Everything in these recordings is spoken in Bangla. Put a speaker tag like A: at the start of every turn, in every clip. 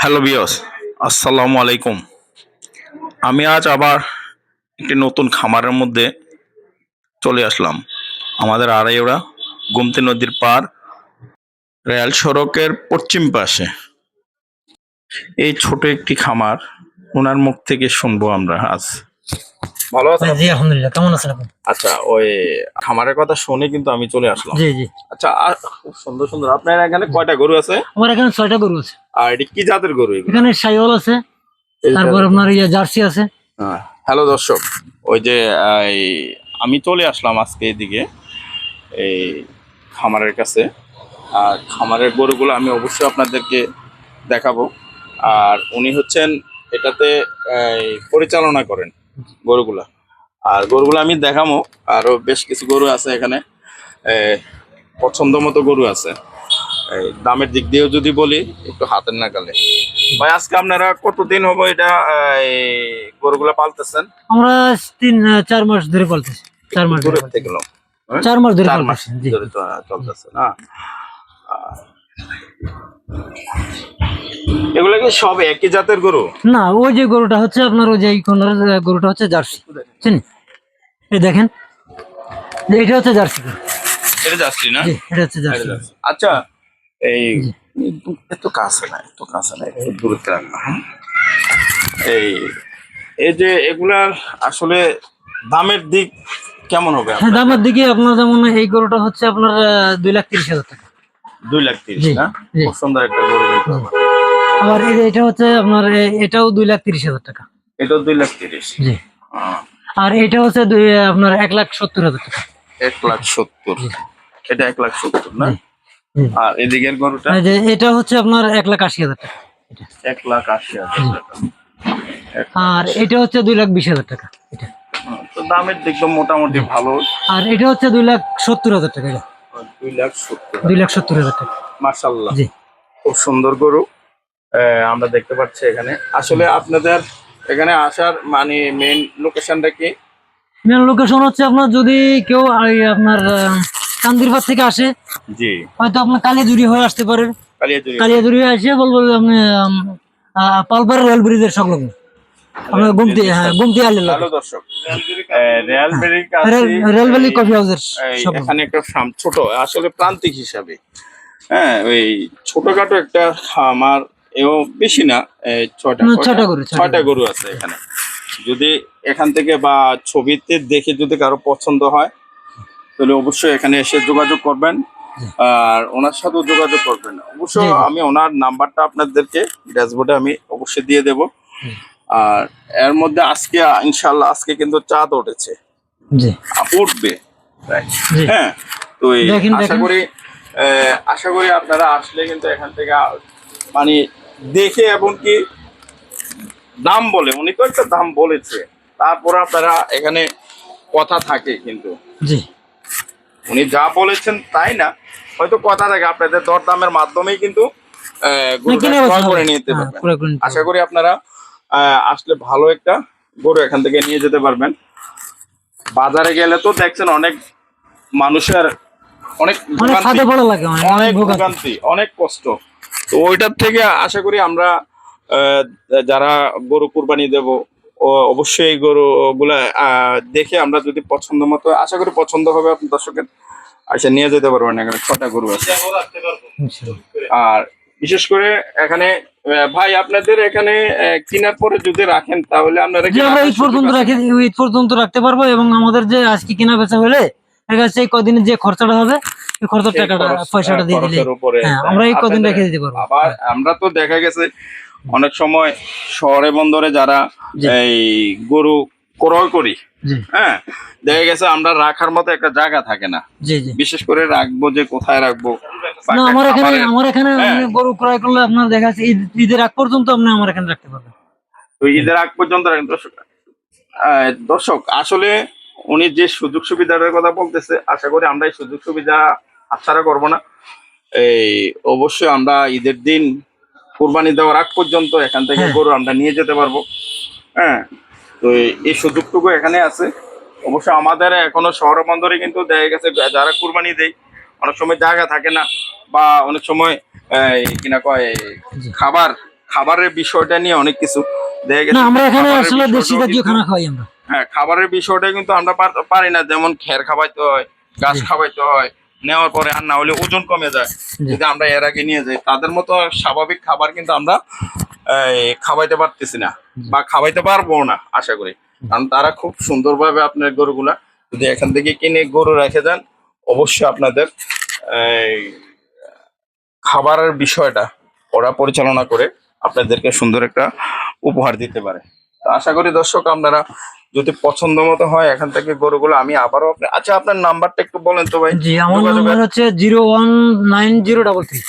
A: হ্যালো বিয়স আসসালামু আলাইকুম আমি আজ আবার একটি নতুন খামারের মধ্যে চলে আসলাম। আমাদের আড়াইওড়া গুমতি নদীর পার রেল সড়কের পশ্চিম পাশে। এই ছোট একটি খামার, ওনার মুখ থেকে শুনব আমরা আজ। ভালো আছেন?
B: জি আলহামদুলিল্লাহ। কেমন আছেন আপনি?
A: আচ্ছা ওই খামারের কথা শুনে কিন্তু আমি চলে আসলাম।
B: জি জি।
A: আচ্ছা আর খুব সুন্দর সুন্দর। আপনার এখানে কয়টা গরু আছে?
B: আমার এখানে ছয়টা গরু আছে।
A: আর এটি কি জাতের গরু
B: এখানে সাইওয়াল আছে তারপর আপনার ইয়ে জার্সি আছে।
A: হ্যালো দর্শক ওই যে আমি চলে আসলাম আজকে এদিকে এই খামারের কাছে। আর খামারের গরুগুলো আমি অবশ্যই আপনাদেরকে দেখাবো। আর উনি হচ্ছেন এটাতে পরিচালনা করেন। গরুগুলা। আর গরুগুলো আমি দেখামো। আরও বেশ কিছু গরু আছে এখানে। পছন্দ মতো গরু আছে। এই, দামের দিক দিয়েও যদি বলি একটু হাতের নাগালে। ভাই আজকে আপনারা কতদিন হব এটা গরুগুলা পালতেছেন?
B: আমরা তিন চার মাস ধরে পালতেছি। চার মাস ধরে পালতেছি।
A: থেকে
B: চার মাস ধরে
A: চার মাস ধরে চলতেছে না? এগুলো কি সব একই জাতের গরু?
B: না ওই যে গরুটা হচ্ছে আপনার ওই যে কোনার গরুটা হচ্ছে জার্সি। চিনি? এই দেখেন এটা হচ্ছে জার্সি
A: এটা যাচ্ছি না?
B: এটা হচ্ছে জার্সি।
A: আচ্ছা এই এত কাছে না এত কাছে না একটু দূরত্বে রাখবা হ্যাঁ? এই এই যে এগুলার আসলে দামের দিক কেমন হবে
B: হ্যাঁ দামের দিকে আপনার যেমন এই গরুটা হচ্ছে আপনার দুই লাখ তিরিশ হাজার টাকা।
A: দুই লাখ তিরিশ না? খুব সুন্দর একটা গরু।
B: আবার এটা হচ্ছে আপনার এটাও দুই লাখ তিরিশ হাজার টাকা।
A: এটাও দুই লাখ তিরিশ।
B: জি। আর এটা হচ্ছে দুই আপনার এক লাখ সত্তর হাজার টাকা।
A: এক লাখ সত্তর। এটা এক লাখ সত্তর না। আর এদিকের গরুটা?
B: এটা হচ্ছে আপনার এক লাখ আশি হাজার টাকা। এটা।
A: এক লাখ আশি হাজার টাকা।
B: আর এটা হচ্ছে দুই লাখ বিশ হাজার টাকা। এটা।
A: তো দামের দিক মোটামুটি ভালো।
B: আর এটা হচ্ছে দুই লাখ সত্তর হাজার টাকা
A: দুই লাখ সত্তর।
B: দুই লাখ সত্তর হাজার টাকা।
A: মাসাল্লাহ
B: জি।
A: খুব সুন্দর গরু। আমরা দেখতে পাচ্ছি এখানে। আসলে আপনাদের এখানে আসার মানে মেইন লোকেশনটা কি?
B: মেন লোকেশন হচ্ছে আপনার যদি কেউ আপনার কান্দিরপাড় থেকে আসে
A: জি।
B: হয়তো আপনার কালিয়াজুরি হয়ে আসতে পারে। কালিয়াজুরি হয়ে আসে বলব আপনি পালপাড়া রেল ব্রিজের সংলগ্ন। আপনার গুমতি হ্যাঁ গুমতি আলী
A: দর্শক।
B: কফি হাউসের
A: এখানে একটা ফার্ম ছোট আসলে প্রান্তিক হিসাবে। হ্যাঁ ওই ছোটখাটো একটা খামার এও বেশি না ছয়টা
B: ছয়টা গরু, ছয়টা
A: গরু। আছে এখানে। যদি এখান থেকে বা ছবিতে দেখে যদি কারও পছন্দ হয় তাহলে অবশ্যই এখানে এসে যোগাযোগ করবেন। আর ওনার সাথেও যোগাযোগ করবেন। অবশ্য। আমি ওনার নাম্বারটা আপনাদেরকে ড্যাশবোর্ডে আমি অবশ্যই দিয়ে দেব। আর এর মধ্যে আজকে ইনশাল্লাহ আজকে কিন্তু চাঁদ উঠেছে। উঠবে। হ্যাঁ তো আশা করি আশা করি আপনারা আসলে কিন্তু এখান থেকে মানে দেখে এবং কি দাম বলে উনি তো একটা দাম বলেছে। তারপর আপনারা এখানে কথা থাকে কিন্তু।
B: জি।
A: উনি যা বলেছেন তাই না হয়তো কথা থাকে আপনাদের দর দামের মাধ্যমেই কিন্তু ক্রয় করে নিতে
B: হ্যাঁ,
A: পারবেন। আশা করি আপনারা আহ, আসলে ভালো একটা গরু এখান থেকে নিয়ে যেতে পারবেন। বাজারে গেলে তো দেখছেন অনেক মানুষের অনেক
B: অনেক
A: ভোগান্তি
B: অনেক
A: কষ্ট। তো ওইটার থেকে আশা করি আমরা যারা গরু কুরবানি দেব অবশ্যই এই গরু গুলা আহ, দেখে আমরা যদি পছন্দ মতো আশা করি পছন্দ হবে আপনার দর্শকের আচ্ছা নিয়ে যেতে পারবেন এখানে ছটা গরু আছে। আর বিশেষ করে এখানে ভাই আপনাদের এখানে কেনার পরে যদি রাখেন তাহলে আপনারা
B: আমরা ঈদ পর্যন্ত রাখি ঈদ পর্যন্ত রাখতে পারব এবং আমাদের যে আজকে কেনা বেচা হলে যাচ্ছে কদিনের যে খরচাটা হবে খরচার টাকাটা পয়সাটা দিয়ে দিলে হ্যাঁ আমরা এই কদিন রেখে দিতে পারব।
A: আবার আমরা তো দেখা গেছে অনেক সময় শহরে বন্দরে যারা এই গরু ক্রয় করি হ্যাঁ দেখা গেছে আমরা রাখার মতো একটা জায়গা থাকে না। বিশেষ করে রাখব যে কোথায় রাখব
B: না আমার এখানে আমার এখানে
A: হ্যাঁ।
B: গরু ক্রয় করলে আপনার দেখা যাচ্ছে ঈদ ঈদের আগ পর্যন্ত আপনি আমার এখানে রাখতে পারবেন।
A: ঈদের আগ পর্যন্ত রাখেন। দর্শক দর্শক আসলে উনি যে সুযোগ সুবিধার কথা বলতেছে আশা করি আমরা এই সুযোগ সুবিধা হাতছাড়া করব না। এই অবশ্যই আমরা ঈদের দিন কোরবানি দেওয়ার আগ পর্যন্ত এখান থেকে
B: হ্যাঁ।
A: গরু আমরা নিয়ে যেতে পারব। হ্যাঁ তো এই- সুযোগটুকু এখানে আছে। অবশ্য আমাদের এখনও শহর বন্দরে কিন্তু দেখা গেছে যারা কুরবানি দেয় অনেক সময় জায়গা থাকে না বা অনেক সময় কিনা কয় খাবার খাবারের বিষয়টা নিয়ে অনেক কিছু দেখা গেছে।
B: আমরা এখানে
A: খাবারের
B: আসলে দেশি জাতীয় খানা খাওয়াই আমরা।
A: হ্যাঁ খাবারের বিষয়টা কিন্তু আমরা পার- না। যেমন খের খাওয়াইতে হয় গাছ। খাওয়াইতে হয় নেওয়ার পরে আর না হলে ওজন কমে যায়। যদি আমরা এর আগে নিয়ে যাই তাদের মতো স্বাভাবিক খাবার কিন্তু আমরা খাওয়াইতে পারতেছি না বা খাওয়াইতে পারব না আশা করি। কারণ তারা খুব সুন্দরভাবে আপনার গরুগুলা যদি এখান থেকে কিনে গরু রেখে দেন অবশ্যই আপনাদের খাবারের বিষয়টা ওরা পরিচালনা করে আপনাদেরকে সুন্দর একটা উপহার দিতে পারে। আশা করি দর্শক আপনারা যদি পছন্দ মতো হয় এখান থেকে গরুগুলো আমি আবারও আচ্ছা আপনার নাম্বারটা একটু বলেন তো ভাই।
B: জি আমার নাম্বার হচ্ছে zero one nine zero double three.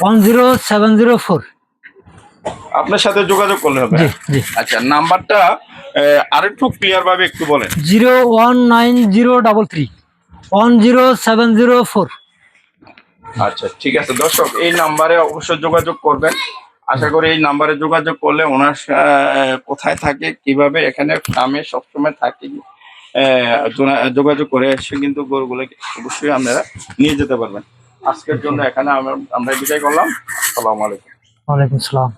B: One zero seven zero four.
A: আপনার সাথে যোগাযোগ করলে হবে। আচ্ছা নাম্বারটা আহ, আরেকটু ক্লিয়ার ভাবে একটু বলেন।
B: Zero one nine zero double three. One zero seven zero four.
A: আচ্ছা ঠিক আছে। দর্শক এই নাম্বারে অবশ্যই যোগাযোগ করবেন। আশা করি এই নাম্বারে যোগাযোগ করলে ওনার কোথায় থাকে, কীভাবে, এখানে গ্রামে সবসময় থাকে। যোগাযোগ করে এসে কিন্তু গরুগুলো অবশ্যই আপনারা নিয়ে যেতে পারবেন। আজকের জন্য এখানে আমরা বিদায় করলাম। আসসালামু আলাইকুম।
B: ওয়ালাইকুম সালাম